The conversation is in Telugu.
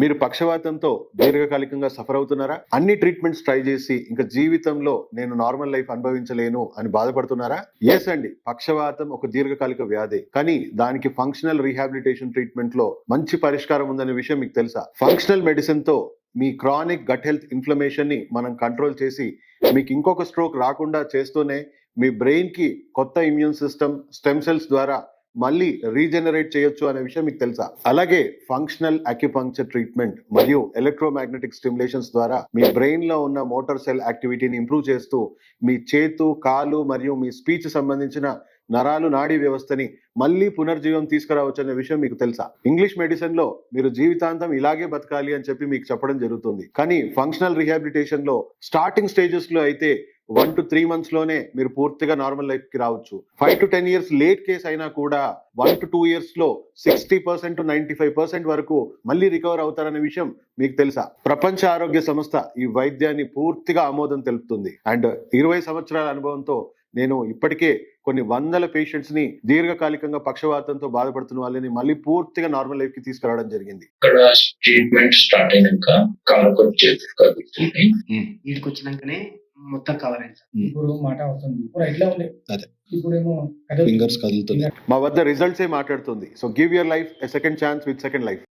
మీరు పక్షవాతంతో దీర్ఘకాలికంగా సఫర్ అవుతున్నారా? అన్ని ట్రీట్మెంట్స్ ట్రై చేసి ఇంకా జీవితంలో నేను నార్మల్ లైఫ్ అనుభవించలేను అని బాధపడుతున్నారా? ఎస్ అండి. పక్షవాతం ఒక దీర్ఘకాలిక వ్యాధి. కానీ దానికి ఫంక్షనల్ రీహాబిలిటేషన్ ట్రీట్మెంట్లో మంచి పరిష్కారం ఉందనే విషయం మీకు తెలుసా? ఫంక్షనల్ మెడిసిన్తో మీ క్రానిక్ గట్ హెల్త్ ఇన్ఫ్లమేషన్ని మనం కంట్రోల్ చేసి మీకు ఇంకొక స్ట్రోక్ రాకుండా చేస్తూనే మీ బ్రెయిన్కి కొత్త ఇమ్యూన్ సిస్టమ్ స్టెమ్ సెల్స్ ద్వారా మళ్ళీ రీజనరేట్ చేయొచ్చు అనే విషయం మీకు తెలుసా? అలాగే ఫంక్షనల్ అక్యుపంక్చర్ ట్రీట్మెంట్ మరియు ఎలక్ట్రోమాగ్నెటిక్ స్టిమ్యులేషన్స్ ద్వారా మీ బ్రెయిన్లో ఉన్న మోటార్ సెల్ యాక్టివిటీని ఇంప్రూవ్ చేస్తూ మీ చేతు కాలు మరియు మీ స్పీచ్ సంబంధించిన నరాలు నాడీ వ్యవస్థని మళ్ళీ పునర్జీవం తీసుకురావచ్చు అనే విషయం మీకు తెలుసా? ఇంగ్లీష్ మెడిసిన్లో మీరు జీవితాంతం ఇలాగే బతకాలి అని చెప్పి మీకు చెప్పడం జరుగుతుంది. కానీ ఫంక్షనల్ రిహాబిలిటేషన్లో స్టార్టింగ్ స్టేజెస్లో అయితే వన్ టు త్రీ మంత్స్లోనే మీరు పూర్తిగా నార్మల్ లైఫ్కి రావచ్చు. Five to ten years late case అయినా కూడా వన్ టు టూ ఇయర్స్లో sixty percent to ninety five percent వరకు మళ్ళీ రికవర్ అవుతారనే విషయం మీకు తెలుసా? ప్రపంచ ఆరోగ్య సంస్థ ఈ వైద్యాన్ని పూర్తిగా ఆమోదం తెలుపుతుంది. అండ్ ఇరవై సంవత్సరాల అనుభవంతో నేను ఇప్పటికే కొన్ని వందల పేషెంట్స్ని దీర్ఘకాలికంగా పక్షవాతంతో బాధపడుతున్న వాళ్ళని మళ్ళీ పూర్తిగా నార్మల్ లైఫ్కి తీసుకురావడం జరిగింది. ఇక్కడ ట్రీట్మెంట్ స్టార్ట్ అయినాక కాలు కొంచెం చేతులు వీటికి వచ్చినాకనే మొత్తం కవర్ అయింది సార్. ఇప్పుడు మాట వస్తుంది. ఇప్పుడు ఎట్లా ఉంది. ఇప్పుడేమో ఫింగర్స్ కదులుతుంది మా వద్ద రిజల్ట్స్ ఏ మాట్లాడుతుంది. So give your life a second chance with second life